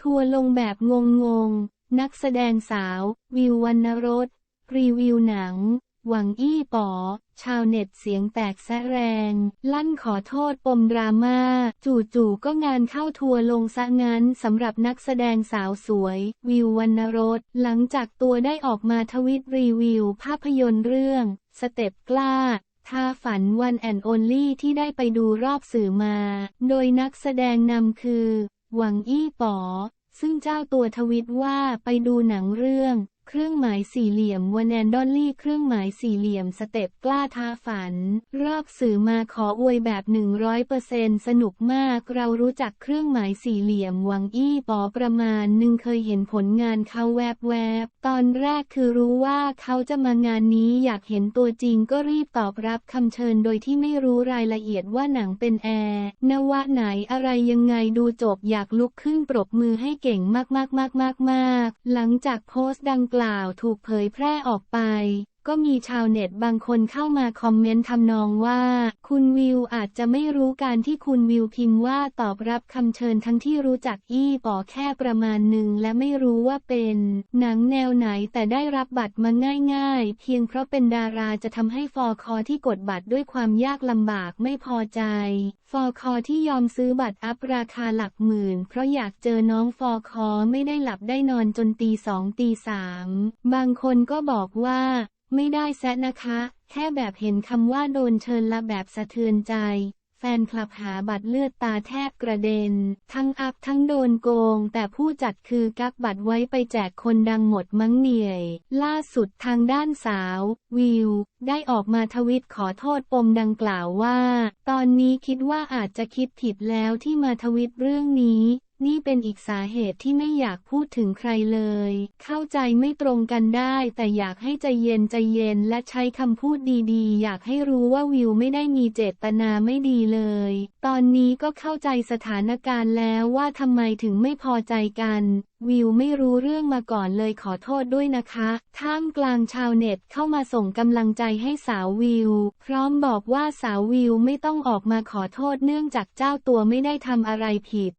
ทัวร์ลงแบบงงๆ นักแสดงสาว วิววรรณรส รีวิวหนัง หวังอี้ป๋อ ชาวเน็ตเสียงแตกแสะแรง ลั่นขอโทษปมดราม่า จู่ๆก็งานเข้าทัวร์ลงซะงั้นสำหรับนักแสดงสาวสวย วิววรรณรส หลังจากตัวได้ออกมาทวิตรีวิวภาพยนตร์เรื่อง สเต็ปกล้าท่าฝันวันแอนโอลลี่ที่ได้ไปดูรอบสื่อมา โดยนักแสดงนำคือ หวังอี้ป๋อ ซึ่งเจ้าตัวทวิตว่าไปดูหนังเรื่อง เครื่องหมายสี่เหลี่ยมวันแอนดอลลี่เครื่องหมายสี่เหลี่ยมสเต็ปกล้าท้าฝัน รอบสื่อมาขออวยแบบ 100%สนุกมาก เรารู้จักเครื่องหมายสี่เหลี่ยมหวังอี้ปอประมาณหนึ่งเคยเห็นผลงานเขาแวบแวบๆตอนแรกคือรู้ว่าเขาจะมางานนี้อยากเห็นตัวจริงก็รีบตอบรับคำเชิญโดยที่ไม่รู้รายละเอียดว่าหนังเป็นแอร์นวะไหนอะไรยังไงดูจบอยากลุกขึ้นปรบมือให้เก่งมากๆๆๆๆหลังจากโพสต์ดังกลกล่าวถูกเผยแพร่ออกไป ก็มีชาวเน็ตบางคนเข้ามาคอมเมนต์ทำนองว่า คุณวิวอาจจะไม่รู้การที่คุณวิวพิมพ์ว่าตอบรับคำเชิญทั้งที่รู้จักอี้ป๋อแค่ประมาณหนึ่งและไม่รู้ว่าเป็นหนังแนวไหนแต่ได้รับบัตรมาง่าย ๆ เพียงเพราะเป็นดาราจะทำให้ฟอคอที่กดบัตรด้วยความยากลำบากไม่พอใจ ฟอคอที่ยอมซื้อบัตรอัพราคาหลักหมื่น เพราะอยากเจอน้องฟอคอไม่ได้หลับได้นอนจนตีสองตีสามบางคนก็บอกว่า ไม่ได้แซะนะคะ แค่แบบเห็นคำว่าโดนเชิญละแบบสะเทือนใจ แฟนคลับหาบัตรเลือดตาแทบกระเด็น ทั้งอัพทั้งโดนโกง แต่ผู้จัดคือกักบัตรไว้ไปแจกคนดังหมดมั้งเหนื่อย ล่าสุดทางด้านสาว วิว ได้ออกมาทวิตขอโทษปมดังกล่าวว่า ตอนนี้คิดว่าอาจจะคิดผิดแล้วที่มาทวิตเรื่องนี้ นี่เป็นอีกสาเหตุที่ไม่อยากพูดถึงใครเลย เข้าใจไม่ตรงกันได้ แต่อยากให้ใจเย็นใจเย็นและใช้คำพูดดีๆ อยากให้รู้ว่าวิวไม่ได้มีเจตนาไม่ดีเลย ตอนนี้ก็เข้าใจสถานการณ์แล้วว่าทำไมถึงไม่พอใจกัน วิวไม่รู้เรื่องมาก่อนเลยขอโทษด้วยนะคะ ท่ามกลางชาวเน็ตเข้ามาส่งกำลังใจให้สาววิว พร้อมบอกว่าสาววิวไม่ต้องออกมาขอโทษเนื่องจากเจ้าตัวไม่ได้ทำอะไรผิด